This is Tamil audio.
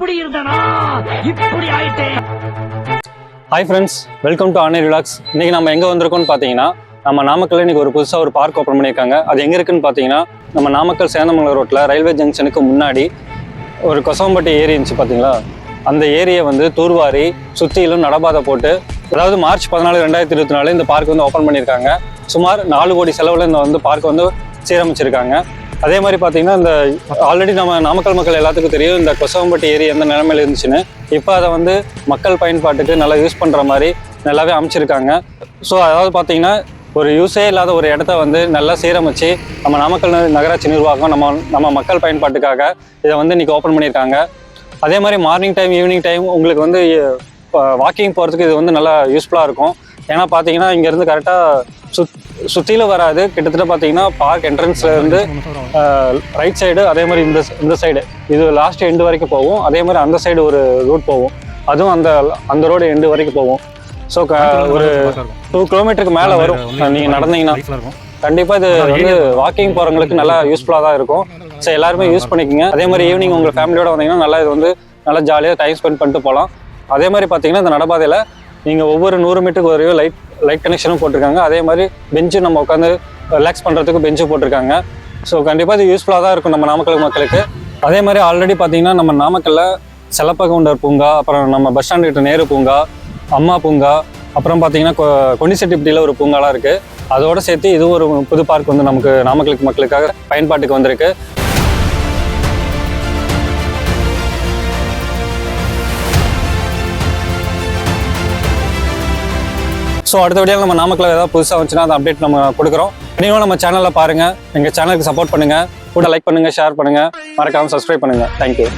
இப்படி இருந்தனா? இப்படி ஆயிட்டேன். ஹாய் ஃப்ரெண்ட்ஸ் வெல்கம் டு ஆனர் ரிலாக்ஸ் இன்னைக்கு நம்ம எங்கே வந்திருக்கோம்னு பார்த்தீங்கன்னா நம்ம நாமக்கல்ல இன்னைக்கு ஒரு புதுசாக ஒரு பார்க் ஓப்பன் பண்ணியிருக்காங்க. அது எங்கே இருக்குன்னு பார்த்தீங்கன்னா நம்ம நாமக்கல் சேந்தமங்கலம் ரோட்டில் ரயில்வே ஜங்ஷனுக்கு முன்னாடி ஒரு கொசவம்பட்டி ஏரி இருந்துச்சு பார்த்தீங்களா அந்த ஏரியை வந்து தூர்வாரி சுற்றிலும் நடபாதை போட்டு அதாவது மார்ச் பதினாலு ரெண்டாயிரத்தி இருபத்தி நாலு இந்த பார்க் வந்து ஓப்பன் பண்ணியிருக்காங்க. சுமார் நாலு கோடி செலவில் இந்த வந்து பார்க் வந்து சீரமைச்சிருக்காங்க. அதே மாதிரி பார்த்தீங்கன்னா இந்த ஆல்ரெடி நம்ம நாமக்கல் மக்கள் எல்லாத்துக்கும் தெரியும் இந்த கொசவம்பட்டி ஏரி எந்த நிலைமையில் இருந்துச்சுன்னு. இப்போ அதை வந்து மக்கள் பயன்பாட்டுக்கு நல்லா யூஸ் பண்ணுற மாதிரி நல்லாவே அமைச்சிருக்காங்க. ஸோ அதாவது பார்த்தீங்கன்னா ஒரு யூஸே இல்லாத ஒரு இடத்த வந்து நல்லா சீரமைச்சு நம்ம நாமக்கல் நகராட்சி நிர்வாகம் நம்ம நம்ம மக்கள் பயன்பாட்டுக்காக இதை வந்து இன்றைக்கி ஓப்பன் பண்ணியிருக்காங்க. அதே மாதிரி மார்னிங் டைம் ஈவினிங் டைம் உங்களுக்கு வந்து வாக்கிங் போகிறதுக்கு இது வந்து நல்லா யூஸ்ஃபுல்லாக இருக்கும். ஏன்னா பார்த்தீங்கன்னா இங்கேருந்து கரெக்டாக சுத் சுற்றிலும் வராது. கிட்டத்தட்ட பார்த்தீங்கன்னா பார்க் என்ட்ரன்ஸ்ல இருந்து ரைட் சைடு அதே மாதிரி இந்த இந்த சைடு இது லாஸ்ட் எண்டு வரைக்கும் போகும். அதே மாதிரி அந்த சைடு ஒரு ரூட் போகும். அதுவும் அந்த அந்த ரோடு எண்டு வரைக்கும் போகும். ஸோ ஒரு டூ கிலோமீட்டருக்கு மேலே வரும். நீங்கள் நடந்தீங்கன்னா. கண்டிப்பாக இது வந்து வாக்கிங் போகிறவங்களுக்கு நல்லா யூஸ்ஃபுல்லாக தான் இருக்கும். ஸோ எல்லாருமே யூஸ் பண்ணிக்கோங்க. அதே மாதிரி ஈவினிங் உங்கள் ஃபேமிலியோட வந்தீங்கன்னா நல்லா இது வந்து நல்லா ஜாலியாக டைம் ஸ்பெண்ட் பண்ணிட்டு போகலாம். அதே மாதிரி பார்த்தீங்கன்னா இந்த நடைபாதையில் நீங்கள் ஒவ்வொரு நூறு மீட்டருக்கு வரையும் லைட் லைட் கனெக்ஷனும் போட்டிருக்காங்க. அதே மாதிரி பெஞ்சு நம்ம உட்காந்து ரிலாக்ஸ் பண்ணுறதுக்கு பெஞ்சு போட்டிருக்காங்க. ஸோ கண்டிப்பாக இது யூஸ்ஃபுல்லாக தான் இருக்கும் நம்ம நாமக்கல் மக்களுக்கு. அதே மாதிரி ஆல்ரெடி பார்த்தீங்கன்னா நம்ம நாமக்கல்ல செல்லப்பகவுண்டர் பூங்கா அப்புறம் நம்ம பஸ் ஸ்டாண்ட் கிட்ட நேரு பூங்கா அம்மா பூங்கா அப்புறம் பார்த்தீங்கன்னா கொ- கொண்டிசெட்டிப்பட்டியில் ஒரு பூங்காலாம் இருக்குது அதோடு சேர்த்து இது ஒரு புது பார்க் வந்து நமக்கு நாமக்கலுக்கு மக்களுக்காக பயன்பாட்டுக்கு வந்திருக்கு. ஸோ அடுத்த வீடியோ நம்ம நாமக்கல் ஏதாவது புதுசாக வந்துச்சுன்னா அந்த அப்டேட் நம்ம கொடுக்குறோம். நீங்களும் நம்ம சேனலில் பாருங்கள் எங்கள் சேனலுக்கு சப்போர்ட் பண்ணுங்கள் கூட லைக் பண்ணுங்கள் ஷேர் பண்ணுங்கள் மறக்காமல் சப்ஸ்கிரைப் பண்ணுங்கள் தேங்க்யூ